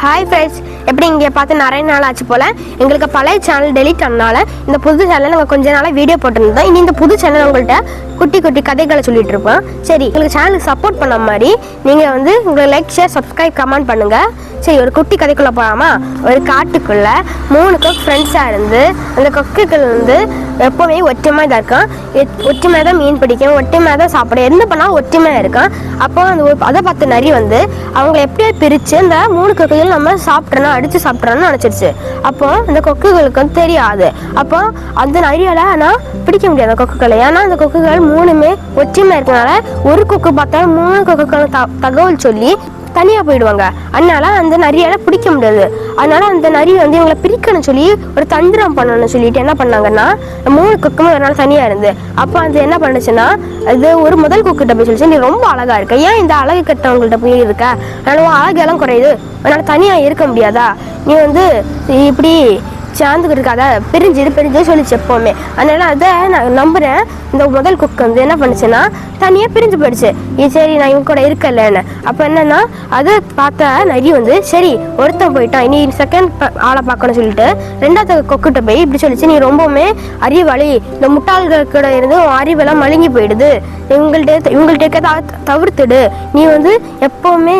Hi friends, எப்படி இங்கே பார்த்து நிறைய நாள் ஆச்சு போல் எங்களுக்கு பழைய சேனல் டெலிட் ஆனனால இந்த புது சேனல் நாங்கள் கொஞ்ச நாளாக வீடியோ போட்டிருந்தோம். இனி இந்த புது சேனல் உங்கள்கிட்ட குட்டி குட்டி கதைகளை சொல்லிட்டு இருப்போம். சரி எங்களுக்கு சேனலுக்கு சப்போர்ட் பண்ண மாதிரி நீங்கள் வந்து உங்களுக்கு லைக் ஷேர் சப்ஸ்கிரைப் கமெண்ட் பண்ணுங்கள் சரி ஒரு குட்டி கதைக்குள்ளே போகலாமா ஒரு காட்டுக்குள்ளே மூணு கொக் ஃப்ரெண்ட்ஸாக இருந்து அந்த கொக்குகள் வந்து எப்போவுமே ஒற்றுமை தான் இருக்கும். எத்- தான் மீன் பிடிக்கும் ஒற்றுமை தான் சாப்பிடும். என்ன பண்ணாலும் ஒற்றுமையாக இருக்கும். அப்போ அந்த அதை பார்த்த நரி வந்து அவங்களை எப்படியோ பிரித்து இந்த மூணு கொக்குகள் நம்ம சாப்பிட்றோம் அடித்து சாப்பிட்றான்னு நினச்சிருச்சு. அப்போ அந்த கொக்குகளுக்கு வந்து தெரியாது. அப்போ அந்த நரியால் ஆனால் பிடிக்க முடியாது அந்த கொக்குகளை. ஏன்னா அந்த கொக்குகள் மூணுமே ஒற்றுமையாக இருக்கனால ஒரு கொக்கு பார்த்தா மூணு கொக்குகள் த தகவல் சொல்லி தனியாக போயிடுவாங்க. அதனால அந்த நரியால பிடிக்க முடியாது. அதனால அந்த நரி வந்து இவங்களை பிரிக்கணும் சொல்லி ஒரு தந்திரம் பண்ணணும்னு சொல்லிட்டு என்ன பண்ணாங்கன்னா மூணு கொக்குமே ஒரு நாள் தனியாக இருந்து அப்போ அது என்ன பண்ணுச்சுன்னா அது ஒரு முதல் கொக்கிட்ட போய் சொல்லிச்சு. நீ ரொம்ப அழகா இருக்க. ஏன் இந்த அழகு கட்டவங்கள்ட்ட போய் இருக்க? அதனால உன் அழகெல்லாம் குறையுது. அதனால தனியாக இருக்க முடியாதா? நீ வந்து இப்படி சேர்ந்துக்கிட்டு இருக்காத பிரிஞ்சுது பிரிஞ்சு சொல்லிச்சு எப்போவுமே. அதனால அதை நான் நம்புறேன். இந்த முதல் குக்கு வந்து என்ன பண்ணுச்சுன்னா தனியாக பிரிஞ்சு போயிடுச்சு. இது சரி நான் இவங்க கூட இருக்கலன்னு. அப்போ என்னன்னா அதை பார்த்த நரி வந்து சரி ஒருத்தன் போயிட்டான். இனி செகண்ட் ஆளை பார்க்கணும்னு சொல்லிட்டு ரெண்டாவது கொக்கிட்ட போய் இப்படி சொல்லிச்சு. நீ ரொம்பவுமே அறிவாளி. இந்த முட்டாள்கள் கூட இருந்து அறிவெல்லாம் மழுங்கி போயிடுது. இவங்கள்ட்ட இவங்கள்ட்ட இருக்க தவிர்த்துடு. நீ வந்து எப்பவுமே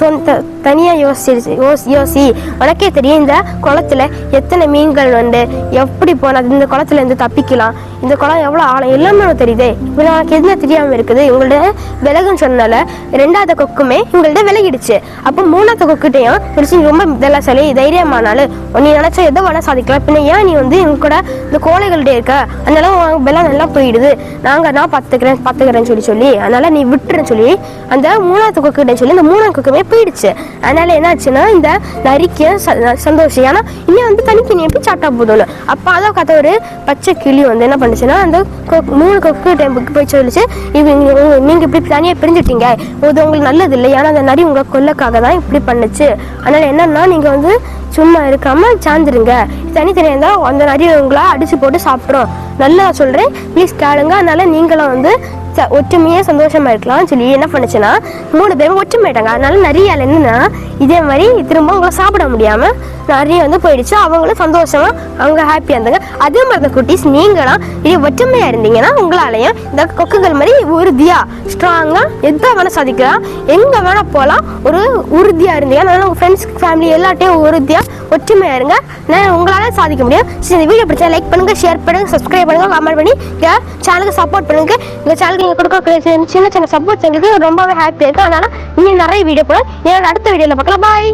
தனியாக தனியா யோசி யோசி யோசி. உனக்கே தெரியும் இந்த குளத்துல எத்தனை மீன் மீன்கள் வந்து எப்படி போனா இந்த குளத்துல இருந்து தப்பிக்கலாம். இந்த குளம் எவ்வளவு ஆழம் எல்லாமே தெரியுதே. இப்போ எனக்கு எதுனா தெரியாம இருக்குது. இவங்கள்ட்ட விலகுன்னு சொன்னால ரெண்டாவது கொக்குமே இவங்கள்ட்ட விலகிடுச்சு. அப்போ மூணாவது கொக்குட்டையும் திருச்சி ரொம்ப இதெல்லாம் சொல்லி தைரியமானாலும் நீ நினைச்சா எதை வேணா சாதிக்கலாம். பின்ன ஏன் நீ வந்து இவங்க கூட இந்த கோழைகள்டே இருக்க? அதனால உன் நல்லா போயிடுது. நாங்க நான் பார்த்துக்கிறேன் பார்த்துக்கிறேன்னு சொல்லி சொல்லி அதனால நீ விட்டுருன்னு சொல்லி அந்த மூணாவது கொக்கிட்ட சொல்லி அந்த மூணாவது கொக்குமே போயிடுச்சு. அதனால என்னாச்சுன்னா இந்த நரிக்கு ச- சந்தோஷம். ஏன்னா இன்னும் வந்து தனித்தனி எப்படி சாப்பிட்டா போதும்னு அப்போ அதை கதை ஒரு பச்சை கிளி வந்து என்ன பண்ணுச்சுன்னா அந்த கொக்கு- மூணு கொக்கு டைம்புக்கு போய் சொல்லிச்சு. இவங்க நீங்கள் இப்படி தனியாக பிரிஞ்சுட்டீங்க. இது உங்களுக்கு நல்லது இல்லை ஏன்னா அந்த நரி உங்கள் கொல்லக்காக தான் இப்படி பண்ணுச்சு. அதனால என்னன்னா நீங்கள் வந்து சும்மா இருக்காம சார்ந்துருங்க தனித்தனியாக இருந்தால் அந்த நரி உங்களை அடிச்சு போட்டு சாப்பிட்றோம் நல்லா சொல்கிறேன் ப்ளீஸ் கேளுங்க. அதனால நீங்களும் வந்து ச- ஒற்றுமையா சந்தோஷமா இருக்கலாம் சொல்லி என்ன பண்ணுச்சுன்னா மூணு பேரும் ஒற்றுமையிட்டாங்க அதனால நிறைய என்னன்னா இதே மாதிரி திரும்ப உங்களை சாப்பிட முடியாமல் நிறைய வந்து போயிடுச்சு. அவங்களும் சந்தோஷமா அவங்க ஹாப்பியா இருந்தாங்க. அதே மாதிரி தான் குட்டீஸ் நீங்களாம் இது ஒற்றுமையா இருந்தீங்கன்னா உங்களாலையும் இந்த கொக்குகள் மாதிரி உறுதியா ஸ்ட்ராங்கா எந்த வேணா சாதிக்கலாம். எங்க வேணா போகலாம் ஒரு உறுதியா இருந்தீங்க அதனால உங்க ஃப்ரெண்ட்ஸ் ஃபேமிலி எல்லாட்டையும் உறுதியா ஒற்றுமையா இருங்க. நான் உங்களால சாதிக்க முடியும். சரி இந்த வீடியோ பிடிச்சா லைக் பண்ணுங்க ஷேர் பண்ணுங்க சப்ஸ்கிரைப் பண்ணுங்க கமெண்ட் பண்ணி சேனலுக்கு சப்போர்ட் பண்ணுங்க. இந்த சேனலுக்கு நீங்க கொடுக்க சின்ன சின்ன சப்போர்ட் எங்களுக்கு ரொம்பவே ஹாப்பியா இருக்கும். அதனால இன்னும் நிறைய வீடியோ போட என்னோட அடுத்த வீடியோல பார்க்கலாம். பாய்